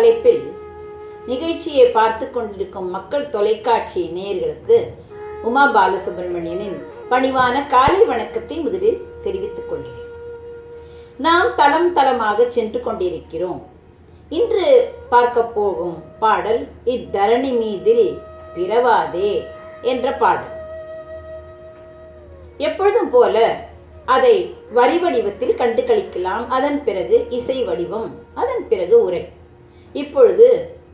தலைப்பில் நிகழ்ச்சியை பார்த்து கொண்டிருக்கும் மக்கள் தொலைக்காட்சி நேயர்களுக்கு உமா பாலசுப்ரமணியனின் பணிவான காலை வணக்கத்தை முதலில் தெரிவித்துக் கொள்கிறேன். நாம் தளம் தளமாக சென்று கொண்டிருக்கிறோம். இன்று பார்க்க போகும் பாடல் இத்தரணி மீதில் பிறவாதே என்ற பாடல். எப்பொழுதும் போல அதை வரி வடிவத்தில் கண்டு கழிக்கலாம் அதன் பிறகு இசை வடிவம் அதன் பிறகு உரை. இப்பொழுது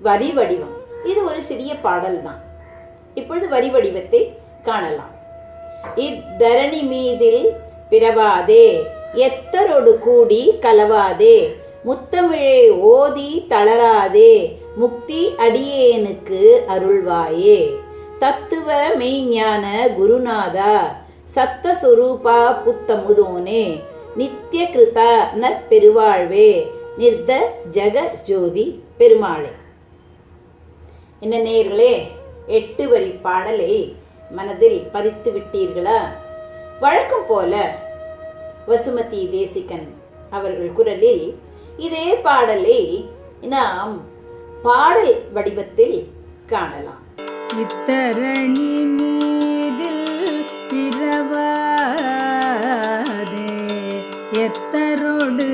வரி வடிவம். இது ஒரு சிறிய பாடல் தான். இப்பொழுது வரி வடிவத்தை காணலாம். இத்தரணி மீதில் பிறவாதே எத்தரொடு கூடி கலவாதே முத்தமிழை ஓதி தளராதே முக்தி அடியேனுக்கு அருள்வாயே. தத்துவ மெய்ஞான குருநாதா சத்தஸ்வரூபா புத்தமுதோனே நித்திய கிருதா நற்பெருவாழ்வே நிர்த ஜெக ஜோதி பெருமாளே. என்ன நேயர்களே எட்டு வரி பாடலை மனதில் பதித்து விட்டீர்களா? வழக்கம் போல வசுமதி தேசிகன் அவர்கள் குரலில் இதே பாடலை நாம் பாடல் வடிவத்தில் காணலாம். இத்தரணி மீதில் பிறவாதே எத்தரோடு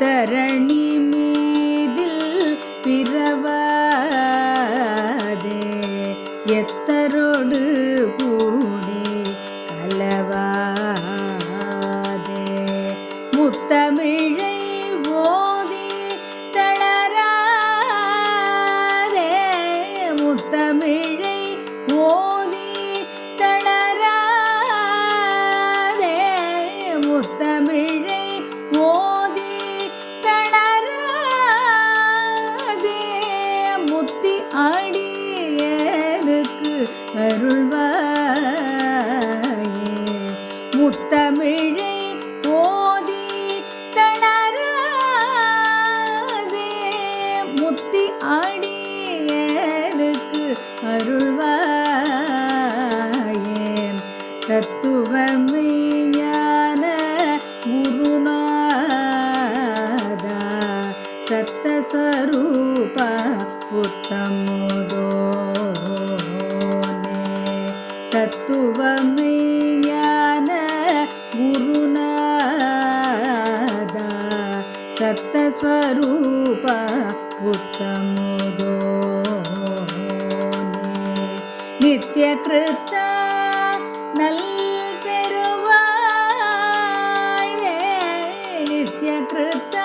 இத்தரணி சத்தஸ்வரூப உத்தமுதோனே நித்ய கிருத்த நல் பெருவாழ்வே நித்திய கிருத்த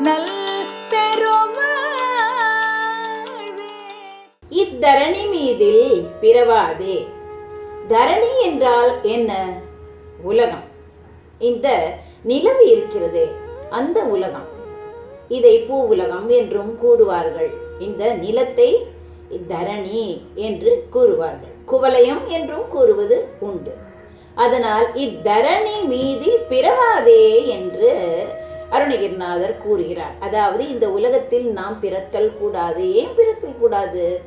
நல் இத்தரணி மீதில் பிறவாதே தரணி என்றால் என்ன? உலகம் இந்த நிலவு இருக்கிறதே அந்த உலகம் இதை பூ உலகம் என்றும் கூறுவார்கள். இந்த நிலத்தை தரணி என்று கூறுவார்கள். குவலயம் என்றும் கூறுவது உண்டு. அதனால் இத்தரணி மீதி பிறவாதே என்று அருணகிரிநாதர் கூறுகிறார். அதாவது இந்த உலகத்தில் நாம் பிறத்தல் கூடாது. ஏன் பிறத்தல் கூடாது?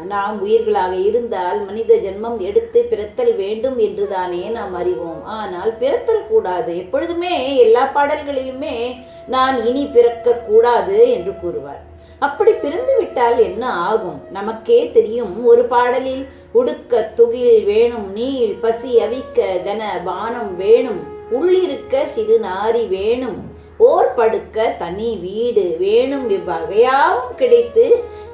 நாம் உயிர்களாக இருந்தால் மனித ஜென்மம் எடுத்து பிறத்தல் வேண்டும் என்றுதானே நாம் அறிவோம். ஆனால் பிறத்தல் கூடாது எப்பொழுதுமே எல்லா பாடல்களிலுமே நான் இனி பிறக்க கூடாது என்று கூறுவார். அப்படி பிறந்து விட்டால் என்ன ஆகும்? நமக்கே தெரியும். ஒரு பாடலில் உடுக்க துகில் வேணும் நீள் பசி அவிக்க கன பானம் வேணும் உள்ளிருக்க சிறு நாரி வேணும். ஓர் படுக்க தனி வீடு வேணும் இவ்வகையாவும் கிடைத்து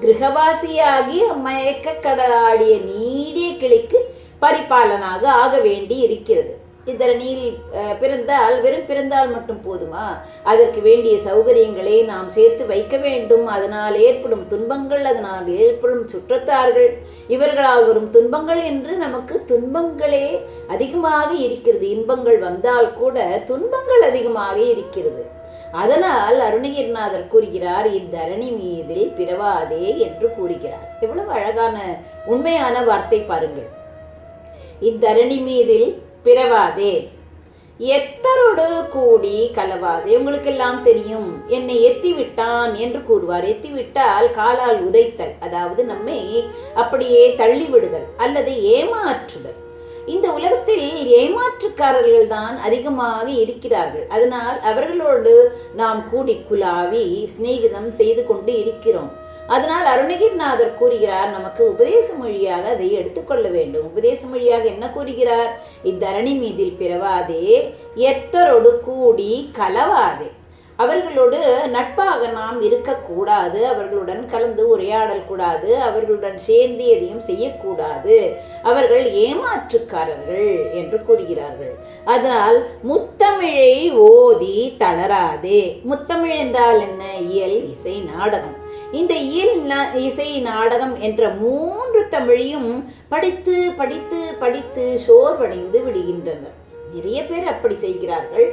கிரகவாசியாகி மயக்க கடலாடிய நீடிய கிளைக்கு பரிபாலனாக ஆக வேண்டி இருக்கிறது இத்தரணியில் பிறந்தால் வெறும் பிறந்தால் மட்டும் போதுமா? அதற்கு வேண்டிய சௌகரியங்களை நாம் சேர்த்து வைக்க வேண்டும். அதனால் ஏற்படும் துன்பங்கள் அதனால் ஏற்படும் சுற்றத்தார்கள். இவர்களால் வரும் துன்பங்கள் என்று நமக்கு துன்பங்களே அதிகமாக இருக்கிறது. இன்பங்கள் வந்தால் கூட துன்பங்கள் அதிகமாக இருக்கிறது. அதனால் அருணகிரிநாதர் கூறுகிறார் இத்தரணி மீதில் பிறவாதே என்று கூறுகிறார். எவ்வளவு அழகான உண்மையான வார்த்தை பாருங்கள். இத்தரணி மீதில் பிறவாதே. எத்தரோடு கூடி கலவாதே. உங்களுக்கெல்லாம் தெரியும் என்னை எத்தி விட்டான் என்று கூறுவார். எத்தி விட்டால் காலால் உதைத்தல் அதாவது நம்மை அப்படியே தள்ளிவிடுதல் அல்லது ஏமாற்றுதல். இந்த உலகத்தில் ஏமாற்றுக்காரர்கள் தான் அதிகமாக இருக்கிறார்கள். அதனால் அவர்களோடு நாம் கூடி குலாவி சிநேகிதம் செய்து கொண்டு இருக்கிறோம். அதனால் அருணகிரிநாதர் கூறுகிறார் நமக்கு உபதேச மொழியாக அதை எடுத்துக்கொள்ள வேண்டும். உபதேச மொழியாக என்ன கூறுகிறார்? இத்தரணி மீதில் பிறவாதே எத்தரோடு கூடி கலவாதே. அவர்களோடு நட்பாக நாம் இருக்கக்கூடாது அவர்களுடன் கலந்து உரையாடல் கூடாது அவர்களுடன் சேர்ந்து எதையும் செய்யக்கூடாது. அவர்கள் ஏமாற்றுக்காரர்கள் என்று கூறுகிறார்கள். அதனால் முத்தமிழை ஓதி தளராதே. முத்தமிழ் என்றால் என்ன? இயல் இசை நாடகம். இந்த இயல் நா- இசை நாடகம் என்ற மூன்று தமிழையும் படித்து படித்து படித்து சோர்வடைந்து விடுகின்றனர். நிறைய பேர் அப்படி செய்கிறார்கள்.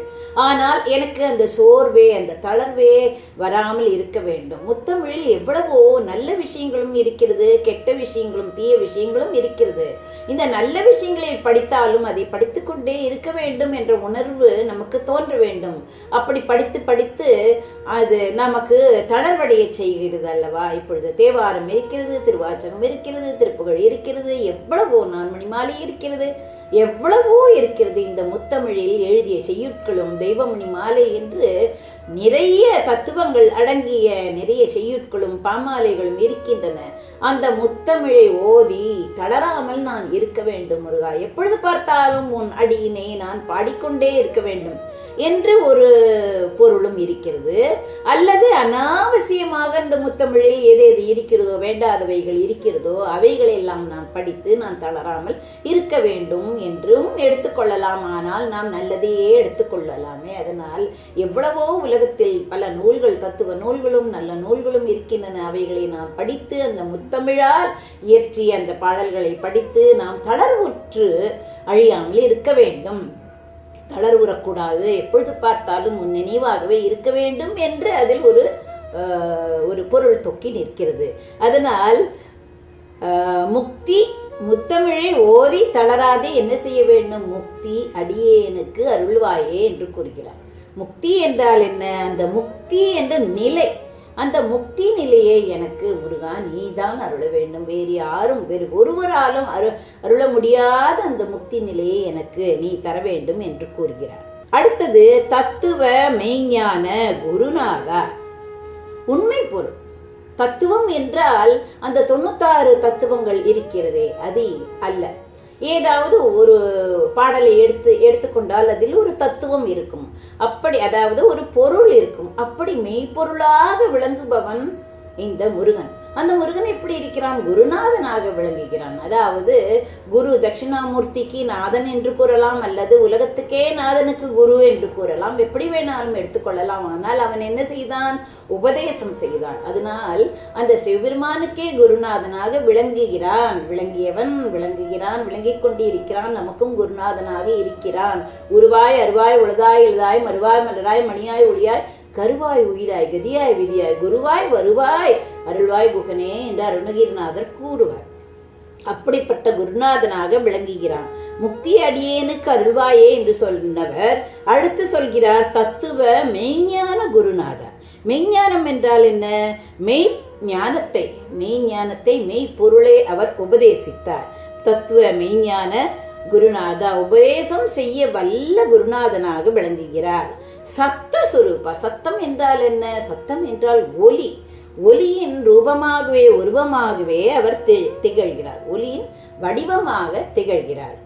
ஆனால் எனக்கு அந்த சோர்வே அந்த தளர்வே வராமல் இருக்க வேண்டும். முத்தமிழில் எவ்வளவோ நல்ல விஷயங்களும் இருக்கிறது கெட்ட விஷயங்களும் தீய விஷயங்களும் இருக்கிறது. இந்த நல்ல விஷயங்களை படித்தாலும் அதை படித்துக்கொண்டே இருக்க வேண்டும் என்ற உணர்வு நமக்கு தோன்ற வேண்டும். அப்படி படித்து படித்து அது நமக்கு தளர்வடைய செய்கிறது அல்லவா? இப்பொழுது தேவாரம் இருக்கிறது திருவாச்சகம் இருக்கிறது திருப்புகழ் இருக்கிறது எவ்வளவோ நான்மணி மாலை இருக்கிறது எவ்வளவோ இருக்கிறது இந்த முத்தமிழில் எழுதிய செய்யுட்களும் தெய்வமணி மாலை என்று நிறைய தத்துவங்கள் அடங்கிய நிறைய செய்யுட்களும் பாமாலைகளும் இருக்கின்றன. அந்த முத்தமிழை ஓதி தளராமல் நான் இருக்க வேண்டும் முருகா. எப்பொழுது பார்த்தாலும் உன் அடியினை நான் பாடிக்கொண்டே இருக்க வேண்டும் என்று ஒரு பொருளும் இருக்கிறது. அல்லது அனாவசியமாக இந்த முத்தமிழில் எது எது இருக்கிறதோ வேண்டாதவைகள் இருக்கிறதோ அவைகளெல்லாம் நான் படித்து நான் தளராமல் இருக்க வேண்டும் என்றும் எடுத்துக்கொள்ளலாம் ஆனால் நாம் நல்லதையே எடுத்துக்கொள்ளலாமே அதனால் எவ்வளவோ உலகத்தில் பல நூல்கள் தத்துவ நூல்களும் நல்ல நூல்களும் இருக்கின்றன. அவைகளை நாம் படித்து அந்த முத்தமிழால் இயற்றிய அந்த பாடல்களை படித்து நாம் தளர்வுற்று அழியாமல் இருக்க வேண்டும். தளர்வுறக்கூடாது. எப்பொழுது பார்த்தாலும் உன் நினைவாகவே இருக்க வேண்டும் என்று அதில் ஒரு ஒரு பொருள் தொக்கி நிற்கிறது. அதனால் முக்தி முத்தமிழை ஓதி தளராதே என்ன செய்ய வேண்டும்? முக்தி அடியேனுக்கு அருள்வாயே என்று கூறுகிறார். முக்தி என்றால் என்ன? அந்த முக்தி என்ற நிலை அந்த முக்தி நிலையை எனக்கு முருகா நீதான் அருள வேண்டும். வேறு யாரும் வேறு ஒருவராலும் அரு அருள முடியாத அந்த முக்தி நிலையை எனக்கு நீ தர வேண்டும் என்று கூறுகிறார். அடுத்தது தத்துவ மெய்ஞான குருநாதா. உண்மை பொருள். தத்துவம் என்றால் அந்த தொண்ணூத்தாறு தத்துவங்கள் இருக்கிறதே அது அல்ல. ஏதாவது ஒரு பாடலை எடுத்து எடுத்துக்கொண்டால் அதில் ஒரு தத்துவம் இருக்கும். அப்படி அதாவது ஒரு பொருள் இருக்கும். அப்படி மெய்ப்பொருளாக விளங்குபவன் இந்த முருகன். அந்த முருகன் எப்படி இருக்கிறான் குருநாதனாக விளங்குகிறான். அதாவது குரு தட்சிணாமூர்த்திக்கு நாதன் என்று கூறலாம் அல்லது உலகத்துக்கே நாதனுக்கு குரு என்று கூறலாம். எப்படி வேணாலும் எடுத்துக்கொள்ளலாம். ஆனால் அவன் என்ன செய்தான்? உபதேசம் செய்தான். அதனால் அந்த சிவபெருமானுக்கே குருநாதனாக விளங்குகிறான். விளங்கியவன் விளங்குகிறான் விளங்கிக் கொண்டிருக்கிறான். நமக்கும் குருநாதனாக இருக்கிறான். உருவாய் அருவாய் உழுதாய் எழுதாய் மறுவாய் மலராய் மணியாய் ஒளியாய் கருவாய் உயிராய் கதியாய் விதியாய் குருவாய் வருவாய் அருள்வாய் குகனே என்று அருணகிரிநாதர் கூறுவார். அப்படிப்பட்ட குருநாதனாக விளங்குகிறான். முக்தி அடியேனுக்கு அருள்வாயே என்று சொன்னவர் அடுத்து சொல்கிறார் தத்துவ மெய்ஞான குருநாதர். மெய்ஞானம் என்றால் என்ன? மெய் ஞானத்தை மெய் ஞானத்தை மெய் பொருளை அவர் உபதேசித்தார். தத்துவ மெய்ஞான குருநாதா உபதேசம் செய்ய வல்ல குருநாதனாக விளங்குகிறார். சத்த சுரூபா சத்தம் என்றால் என்ன? சத்தம் என்றால் ஒலி ஒலியின் ரூபமாகவே உருவமாகவே அவர் தி- திகழ்கிறார். ஒலியின் வடிவமாக திகழ்கிறார்.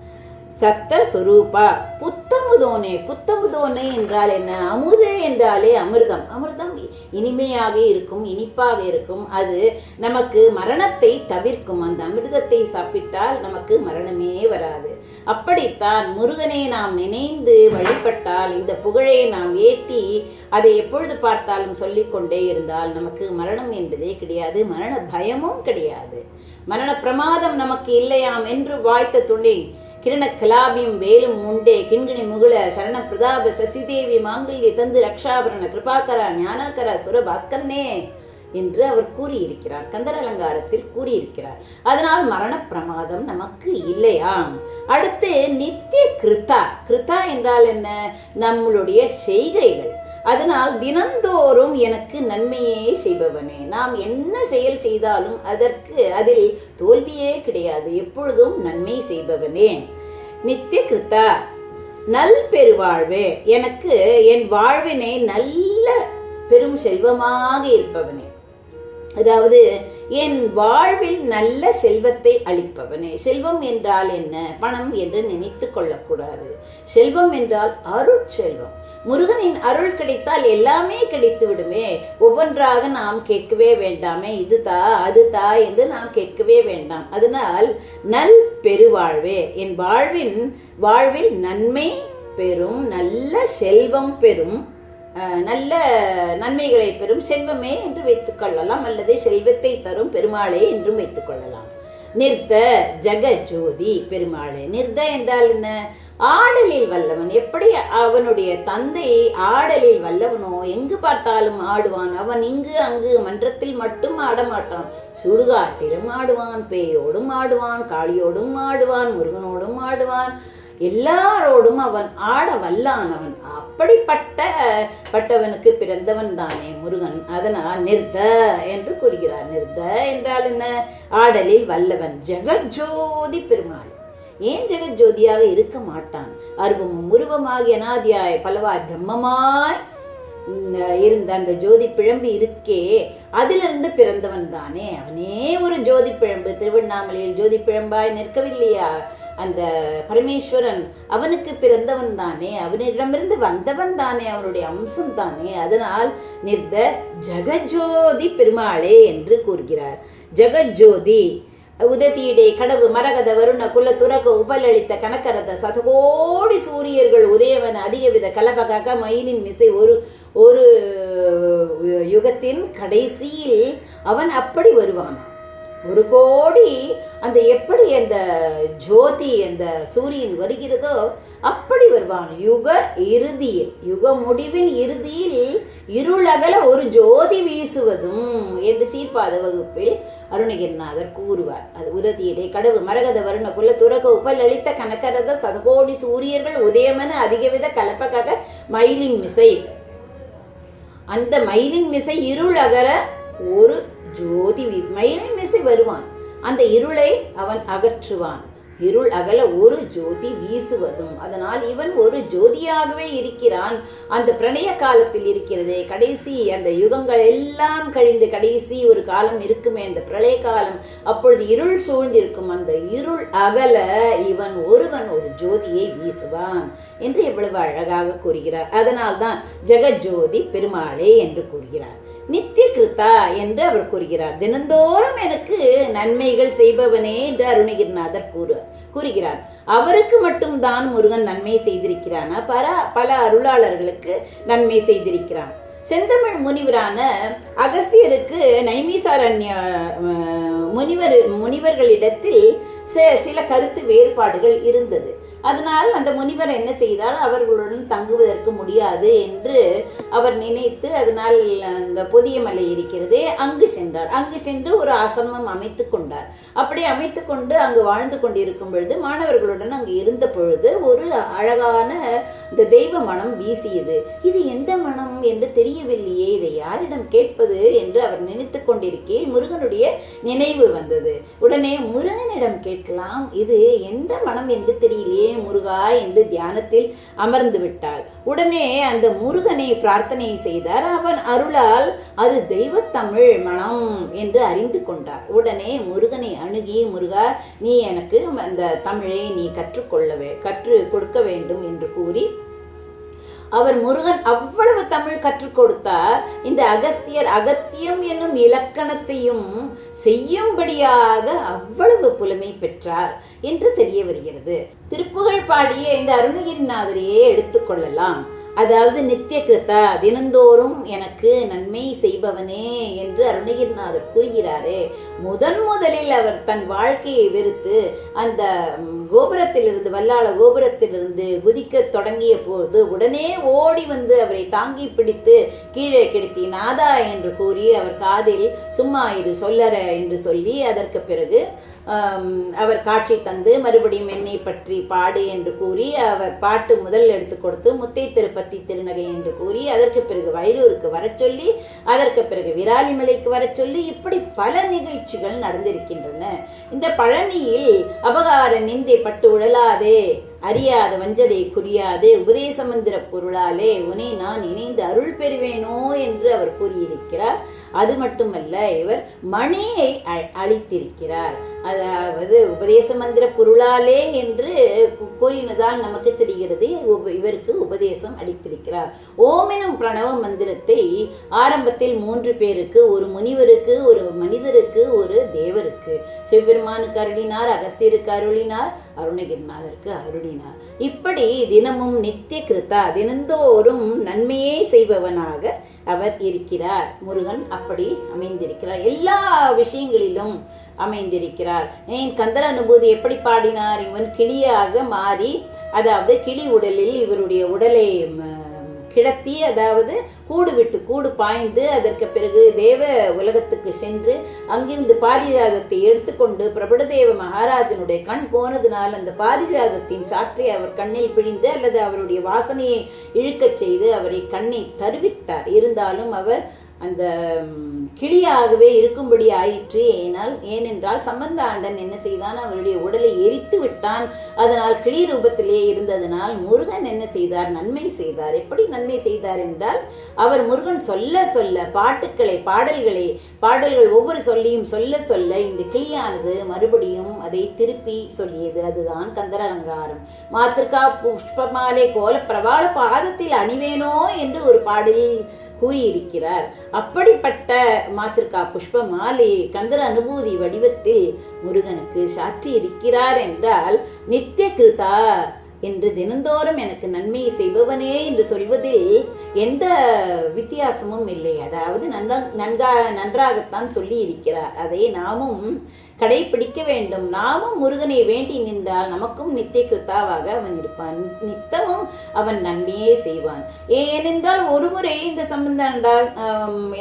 சத்த சுரூபா புத்தமுதோனே புத்தமுதோனே என்றால் என்ன? அமுதே என்றாலே அமிர்தம். அமிர்தம் இனிமையாக இருக்கும் இனிப்பாக இருக்கும். அது நமக்கு மரணத்தை தவிர்க்கும். அந்த அமிர்தத்தை சாப்பிட்டால் நமக்கு மரணமே வராது. அப்படித்தான் முருகனை நாம் நினைந்து வழிபட்டால் இந்த புகழை நாம் ஏத்தி அதை எப்பொழுது பார்த்தாலும் சொல்லிக்கொண்டே இருந்தால் நமக்கு மரணம் என்பதே கிடையாது மரண பயமும் கிடையாது. மரண பிரமாதம் நமக்கு இல்லையாம் என்று வாய்த்த துணை கிரண கலாபியும் வேலும் உண்டே. கிண்கிணி முகுல சரண பிரதாப சசிதேவி மாங்கல்ய தந்து ரக்ஷாபரண கிருபாகரா ஞானாகரா சுரபாஸ்கரனே. என்று அவர் கூறியிருக்கிறார். கந்தர் அலங்காரத்தில் கூறியிருக்கிறார். அதனால் மரண பிரமாதம் நமக்கு இல்லையாம் அடுத்து நித்திய கிருத்தா. கிருத்தா என்றால் என்ன? நம்மளுடைய செய்கைகள். அதனால் தினந்தோறும் எனக்கு நன்மையே செய்பவனே. நாம் என்ன செயல் செய்தாலும் அதற்கு அதில் தோல்வியே கிடையாது. எப்பொழுதும் நன்மை செய்பவனே. நித்திய கிருத்தா. நல் பெருவாழ்வே. எனக்கு என் வாழ்வினை நல்ல பெரும் செல்வமாக இருப்பவனே. அதாவது என் வாழ்வில் நல்ல செல்வத்தை அளிப்பவனே. செல்வம் என்றால் என்ன? பணம் என்று நினைத்து கொள்ளக்கூடாது. செல்வம் என்றால் அருட்செல்வம். முருகனின் அருள் கிடைத்தால் எல்லாமே கிடைத்து விடுமே. ஒவ்வொன்றாக நாம் கேட்கவே வேண்டாமே. இது தா அது தா என்று நாம் கேட்கவே வேண்டாம். அதனால் நல் பெருவாழ்வே. என் வாழ்வின் வாழ்வில் நன்மை பெறும் நல்ல செல்வம் பெறும் நல்ல நன்மைகளை பெறும் செல்வமே என்று வைத்துக் கொள்ளலாம் அல்லது செல்வத்தை தரும் பெருமாளே என்றும் வைத்துக் கொள்ளலாம். நிர்த ஜெகஜோதி பெருமாளே நிர்த என்றால் என்ன? ஆடலில் வல்லவன். எப்படி அவனுடைய தந்தை ஆடலில் வல்லவனோ எங்கு பார்த்தாலும் ஆடுவான். அவன் இங்கு அங்கு மன்றத்தில் மட்டும் ஆடமாட்டான். சுடுகாட்டிலும் ஆடுவான் பேயோடும் ஆடுவான் காளியோடும் ஆடுவான் முருகனோடும் ஆடுவான். எல்லாரோடும் அவன் ஆட வல்லானவன். அப்படிப்பட்ட பட்டவனுக்கு பிறந்தவன் தானே முருகன். அதனால் நிர்த என்று கூறுகிறார். நிர்த என்றால் என்ன? ஆடலில் வல்லவன் ஜெகஜோதி பெருமாள். ஏன் ஜெகஜோதியாக இருக்க மாட்டான்? அருவமும் உருவமாகிய அனாதியாய் பலவாய் பிரம்மமாய் இருந்த அந்த ஜோதி பிழம்பு இருக்கே. அதிலிருந்து பிறந்தவன் தானே. அவனே ஒரு ஜோதி பிழம்பு. திருவண்ணாமலையில் ஜோதி பிழம்பாய் நிற்கவில்லையா? அந்த பரமேஸ்வரன் அவனுக்கு பிறந்தவன் தானே அவனிடமிருந்து வந்தவன் தானே அவனுடைய அம்சம் தானே. அதனால் நிற்த ஜெகஜோதி பெருமாளே என்று கூறுகிறார். ஜெகஜோதி உதத்தியிடே கடவு மரகத வருண குல துரக உபலளித்த கனக்கரத சதகோடி சூரியர்கள் உதயவன் அதிகவித கலபகாக மயிலின் மிசை ஒரு ஒரு யுகத்தின் கடைசியில் அவன் அப்படி வருவான். ஒரு கோடி அந்த எப்படி அந்த ஜோதி அந்த சூரியன் வருகிறதோ அப்படி வருவான். யுக இறுதியில் யுக முடிவின் இறுதியில் இருளகல ஒரு ஜோதி வீசுவதும் என்று சீர்பாத வகுப்பில் அருணகிரிநாதர் கூறுவார். அது உதத்தியிடை கடவு மரகத வருண குல துறக உபலளித்த அளித்த சதகோடி சூரியர்கள் உதயமென அதிகவித கலப்பக்காக மயிலின் மிசை. அந்த மயிலின் மிசை இருளகல ஒரு ஜோதி வீசு மிசை வருவான். அந்த இருளை அவன் அகற்றுவான். இருள் அகல ஒரு ஜோதி வீசுவதும் அதனால் இவன் ஒரு ஜோதியாகவே இருக்கிறான். அந்த பிரணய காலத்தில் இருக்கிறதே கடைசி அந்த யுகங்கள் எல்லாம் கழிந்து கடைசி ஒரு காலம் இருக்குமே அந்த பிரளய காலம். அப்பொழுது இருள் சூழ்ந்திருக்கும் அந்த இருள் அகல இவன் ஒருவன் ஒரு ஜோதியை வீசுவான் என்று எவ்வளவு அழகாக கூறுகிறார். அதனால்தான் ஜெகஜோதி பெருமாளே என்று கூறுகிறார். நித்திய கிருத்தா என்று அவர் கூறுகிறார். தினந்தோறும் எனக்கு நன்மைகள் செய்பவனே என்று அருணகிரிநாதர் கூறு கூறுகிறார். அவருக்கு மட்டும்தான் முருகன் நன்மை செய்திருக்கிறான். பல பல அருளாளர்களுக்கு நன்மை செய்திருக்கிறான். செந்தமிழ் முனிவரான அகஸ்தியருக்கு நைமிசாரண்ய முனிவர் முனிவர்களிடத்தில் ச- சில கருத்து வேறுபாடுகள் இருந்தது. அதனால் அந்த முனிவர் என்ன செய்தார்? அவர்களுடன் தங்குவதற்கு முடியாது என்று அவர் நினைத்து அதனால் அந்த புதிய மலை இருக்கிறதே அங்கு சென்றார். அங்கு சென்று ஒரு ஆசிரமம் அமைத்து கொண்டார். அப்படி அமைத்து கொண்டு அங்கு வாழ்ந்து கொண்டிருக்கும் பொழுது மாணவர்களுடன் அங்கு இருந்த பொழுது ஒரு அழகான இந்த தெய்வ மனம் வீசியது. இது எந்த மனம் என்று தெரியவில்லையே இதை யாரிடம் கேட்பது என்று அவர் நினைத்து கொண்டிருக்கையில் முருகனுடைய நினைவு வந்தது. உடனே முருகனிடம் கேட்கலாம் இது எந்த மனம் என்று தெரியலையே முருகா என்று தியானத்தில் அமர்ந்து விட்டாள். உடனே அந்த முருகனை பிரார்த்தனை செய்தார். அவன் அருளால் அது தெய்வத்தமிழ் மனம் என்று அறிந்து கொண்டார் உடனே முருகனை அணுகி முருகா நீ எனக்கு அந்த தமிழை நீ கற்றுக்கொள்ளவே கற்று கொடுக்க வேண்டும் என்று கூறி அவர் முருகன் அவ்வளவு தமிழ் கற்றுக் கொடுத்தார். இந்த அகஸ்தியர் அகத்தியம் என்னும் இலக்கணத்தையும் செய்யும்படியாக அவ்வளவு புலமை பெற்றார் என்று தெரிய வருகிறது. திருப்புகழ் பாடிய இந்த அருணகிரிநாதரையே எடுத்துக்கொள்ளலாம் அதாவது நித்திய கிருத்தா தினந்தோறும் எனக்கு நன்மை செய்பவனே என்று அருணகிரிநாதர் கூறுகிறாரே. முதன் முதலில் அவர் தன் வாழ்க்கையை வெறுத்து அந்த கோபுரத்திலிருந்து வல்லாள கோபுரத்திலிருந்து குதிக்க தொடங்கிய போது உடனே ஓடி வந்து அவரை தாங்கி பிடித்து கீழே கிடத்தி நாதா என்று கூறி அவர் காதில் சும்மா இரு சொல்லற என்று சொல்லி அதற்கு பிறகு அவர் காட்சி தந்து மறுபடியும் என்னை பற்றி பாடு என்று கூறி அவர் பாட்டு முதல் எடுத்து கொடுத்து முத்தை திருப்பதி திருநகை என்று கூறி அதற்கு பிறகு வயலூருக்கு வர சொல்லி அதற்கு பிறகு விராலிமலைக்கு வரச் சொல்லி இப்படி பல நிகழ்ச்சிகள் நடந்திருக்கின்றன. இந்த பழனியில் அபகார நிந்தை பட்டு உழலாதே அறியாத வஞ்சதை குறியாதே உபதேசமந்திர பொருளாலே உன்னை நான் இணைந்து அருள் பெறுவேனோ என்று அவர் கூறியிருக்கிறார். அது மட்டுமல்ல இவர் மணியை அ- அதாவது உபதேச மந்திர பொருளாலே என்று கூறினதால் நமக்கு தெரிகிறது உப- இவருக்கு உபதேசம் அளித்திருக்கிறார். ஓம் எனும் பிரணவ மந்திரத்தை ஆரம்பத்தில் மூன்று பேருக்கு ஒரு முனிவருக்கு ஒரு மனிதருக்கு ஒரு தேவருக்கு சிவபெருமானுக்கு அருளினார் அகஸ்தியருக்கு அருளினார் அருணகிரிநாதருக்கு அருளினார். இப்படி தினமும் நித்திய கிருத்தா தினந்தோறும் நன்மையே செய்பவனாக அவர் இருக்கிறார். முருகன் அப்படி அமைந்திருக்கிறார். எல்லா விஷயங்களிலும் அமைந்திருக்கிறார். ஏன்? கந்தர அனுபூதி எப்படி பாடினார்? இவன் கிளியாக மாறி அதாவது கிளி உடலில் இவருடைய உடலை கிடத்தி அதாவது கூடு விட்டு கூடு பாய்ந்து அதற்கு பிறகு தேவ உலகத்துக்கு சென்று அங்கிருந்து பாரிஜாதத்தை எடுத்துக்கொண்டு பிரபுடதேவ மகாராஜனுடைய கண் போனதினால் அந்த பாரிஜாதத்தின் சாற்றை அவர் கண்ணில் பிழிந்து அல்லது அவருடைய வாசனையை இழுக்கச் செய்து அவரை கண்ணை தருவித்தார். இருந்தாலும் அவர் அந்த கிளியாகவே இருக்கும்படி ஆயிற்று. ஏனால் ஏனென்றால் சம்பந்த ஆண்டன் என்ன செய்தான்? அவருடைய உடலை எரித்து விட்டான். அதனால் கிளி ரூபத்திலேயே இருந்ததனால் முருகன் என்ன செய்தார்? நன்மை செய்தார். எப்படி நன்மை செய்தார் என்றால் அவர் முருகன் சொல்ல சொல்ல பாட்டுக்களை பாடல்களை பாடல்கள் ஒவ்வொரு சொல்லியும் சொல்ல சொல்ல இந்த கிளியானது மறுபடியும் அதை திருப்பி சொல்லியது. அதுதான் கந்தர அலங்காரம் மாத்திருக்கா புஷ்பமாலை கோல பிரபால பாதத்தில் அணிவேனோ என்று ஒரு பாடலில் கூறியிருக்கிறார். அப்படிப்பட்ட மாத்திருக்கா புஷ்ப மாலையை அனுபூதி வடிவத்தில் முருகனுக்கு சாற்றி இருக்கிறார் என்றால் நித்திய கிருதா என்று தினந்தோறும் எனக்கு நன்மையை செய்பவனே என்று சொல்வதில் எந்த வித்தியாசமும் இல்லை. அதாவது நன்றா நன்கா நன்றாகத்தான் சொல்லி இருக்கிறார் அதை நாமும் கடைபிடிக்க வேண்டும். நாமும் முருகனை வேண்டி நின்றால் நமக்கும் நித்திய கிருத்தாவாக அவன் இருப்பான். நித்தமும் அவன் நன்மையே செய்வான். ஏனென்றால் ஒருமுறை இந்த சம்பந்தம் என்றால்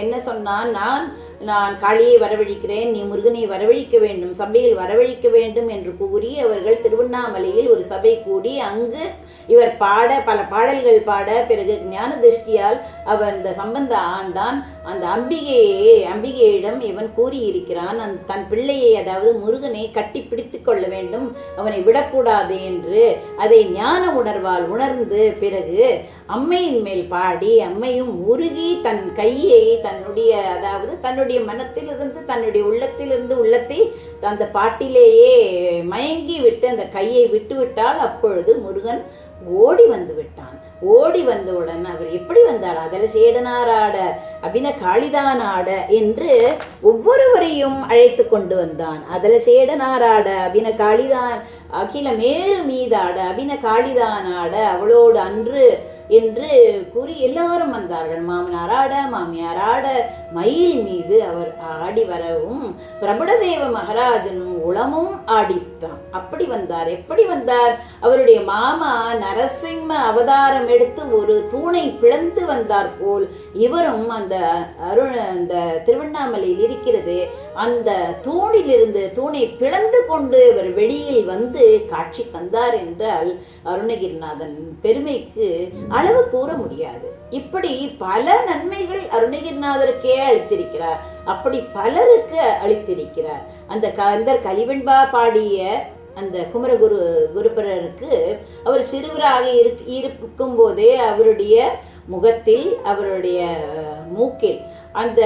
என்ன சொன்னான்? நான் நான் காளியை வரவழிக்கிறேன் நீ முருகனை வரவழிக்க வேண்டும் சபையில் வரவழிக்க வேண்டும் என்று கூறி அவர்கள் திருவண்ணாமலையில் ஒரு சபை கூடி அங்கு இவர் பாட பல பாடல்கள் பாட பிறகு ஞான திருஷ்டியால் அவர் இந்த சம்பந்த ஆண்டான். அந்த அம்பிகையை அம்பிகையிடம் இவன் கூறியிருக்கிறான் அந்த தன் பிள்ளையை அதாவது முருகனை கட்டி பிடித்து கொள்ள வேண்டும் அவனை விடக்கூடாது என்று. அதை ஞான உணர்வால் உணர்ந்து பிறகு அம்மையின் மேல் பாடி அம்மையும் உருகி தன் கையை தன்னுடைய அதாவது தன்னுடைய மனத்திலிருந்து தன்னுடைய உள்ளத்திலிருந்து உள்ளத்தை அந்த பாட்டிலேயே மயங்கி விட்டு அந்த கையை விட்டுவிட்டால் அப்பொழுது முருகன் ஓடி வந்து விட்டான். ஓடி வந்தவுடன் அவர் எப்படி வந்தார்? அதல சேடனாராட அபின காளிதானாட என்று ஒவ்வொருவரையும் அழைத்து கொண்டு வந்தான். அதல சேடனாராட அபின காளிதான் அகில மேரு மீதாட அபின காளிதானாட அவளோடு அன்று என்று கூறி எல்லாரும் வந்தார்கள். மாமனாராட மாமியாராட மயில் மீது அவர் ஆடி வரவும் பிரபுடதேவ மகாராஜனும் உளமும் ஆடித்தான் அப்படி வந்தார் எப்படி வந்தார்? அவருடைய மாமா நரசிம்ம அவதாரம் எடுத்து ஒரு தூணை பிளந்து வந்தார் போல் இவரும் அந்த அருண் அந்த திருவண்ணாமலையில் இருக்கிறது. அந்த தூணிலிருந்து தூணை பிளந்து கொண்டு இவர் வெளியில் வந்து காட்சி தந்தார் என்றால் அருணகிரிநாதன் பெருமைக்கு அளவு கூற முடியாது. இப்படி பல நன்மைகள் அருணகிரிநாதருக்கே அளித்திருக்கிறார். அப்படி பலருக்கு அளித்திருக்கிறார். அந்த கந்தர் கலிவெண்பா பாடிய அந்த குமரகுரு குருபரருக்கு அவர் சிறுவராக இருக் இருக்கும் போதே அவருடைய முகத்தில் அவருடைய மூக்கில் அந்த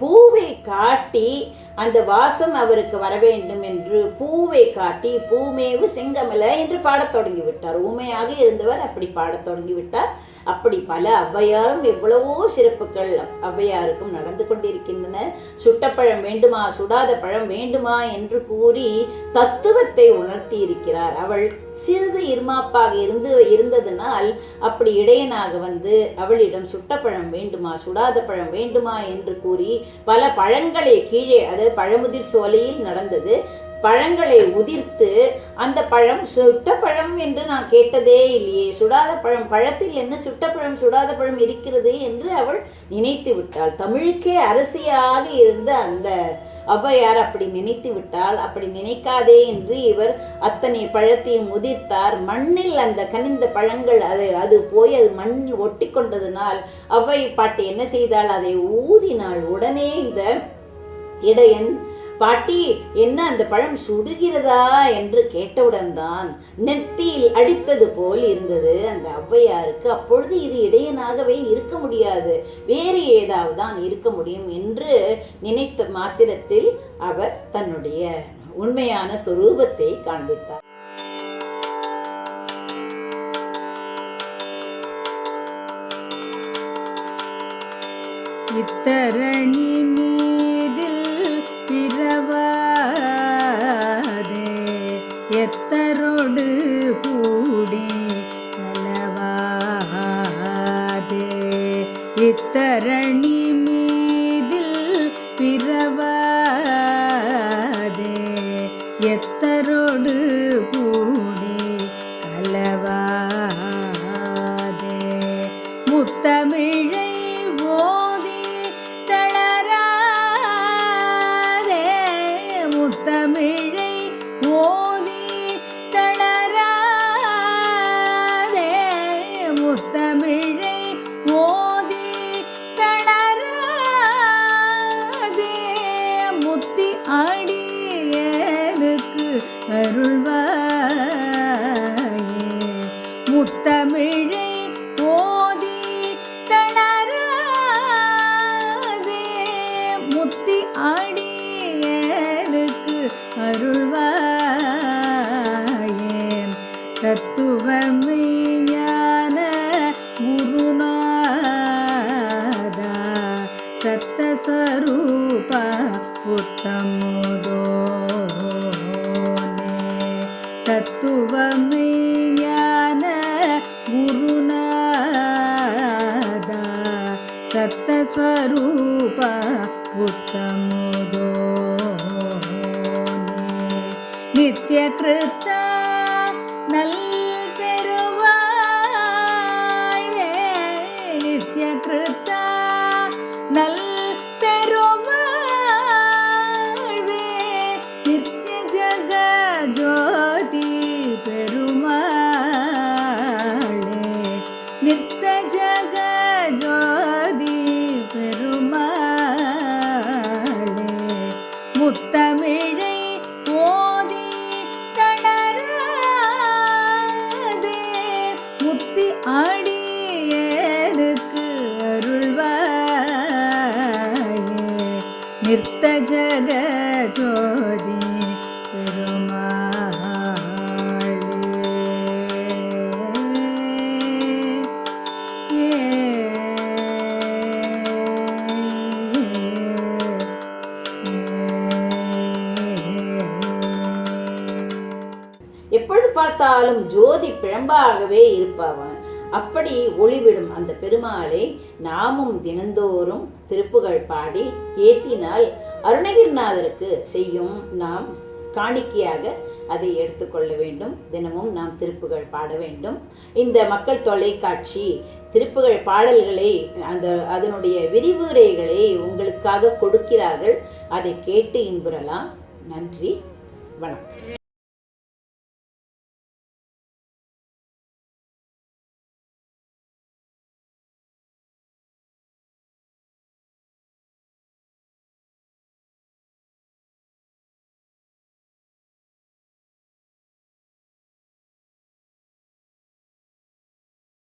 பூவை காட்டி அந்த வாசம் அவருக்கு வர வேண்டும் என்று பூவை காட்டி பூமேவு செங்கமல என்று பாடத் தொடங்கி விட்டார் ஊமையாக இருந்தவர் அப்படி பாடத் தொடங்கி விட்டார் அப்படி பல ஔவையாரும் எவ்வளவோ சிறப்புகள் ஔவையாருக்கும் நடந்து கொண்டிருக்கின்றன. சுட்டப்பழம் வேண்டுமா? சுடாத பழம் வேண்டுமா? என்று கூறி தத்துவத்தை உணர்த்தி இருக்கிறார் அவள் சிறிது இருமாப்பாக இருந்து இருந்ததனால் அப்படி இடையனாக வந்து அவளிடம் சுட்ட பழம் வேண்டுமா சுடாத பழம் வேண்டுமா என்று கூறி பல பழங்களை கீழே அது பழமுதிர் சோலையில் நடந்தது. பழங்களை உதிர்த்து அந்த பழம் சுட்ட பழம் என்று நான் கேட்டதே இல்லையே சுடாத பழம் பழத்தில் என்ன சுட்ட பழம் சுடாத பழம் இருக்கிறது என்று அவள் நினைத்து விட்டாள். தமிழுக்கே அரசியாக இருந்த அந்த ஔவையார் அப்படி நினைத்து விட்டால் அப்படி நினைக்காதே என்று இவர் அத்தனை பழத்தையும் உதிர்த்தார். மண்ணில் அந்த கனிந்த பழங்கள் அது அது போய் அது மண்ணில் ஒட்டி கொண்டதுனால் ஔவை பாட்டு என்ன செய்தால் அதை ஊதினால் உடனே இந்த இடையன் பாட்டி என்ன அந்த பழம் சுடுகிறதா என்று கேட்டவுடன் தான் நெத்தியில் அடித்தது போல் இருந்தது. அந்த ஔவையாருக்கு அப்பொழுது இது இடையனாகவே இருக்க முடியாது. வேறு ஏதாவது தான் இருக்க முடியும் என்று நினைத்த மாத்திரத்தில் அவர் தன்னுடைய உண்மையான சொரூபத்தை காண்பித்தார். இத்தரணி மீ செத்தரோடு கூடி கலவாதே இத்தரணி மீதில் பிறவாதே. எத்தரோடு கூடி கலவாதே முத்தமிழ் நித்த ஜக பிழம்பாகவே இருப்பவன். அப்படி ஒளிவிடும் அந்த பெருமாளை நாமும் தினந்தோறும் திருப்புகள் பாடி ஏற்றினால் அருணகிரிநாதருக்கு செய்யும் நாம் காணிக்கையாக அதை எடுத்துக்கொள்ள வேண்டும். தினமும் நாம் திருப்புகள் பாட வேண்டும். இந்த மக்கள் தொலைக்காட்சி திருப்புகள் பாடல்களை அந்த அதனுடைய விரிவுரைகளை உங்களுக்காக கொடுக்கிறார்கள். அதை கேட்டு இன்புறலாம். நன்றி. வணக்கம்.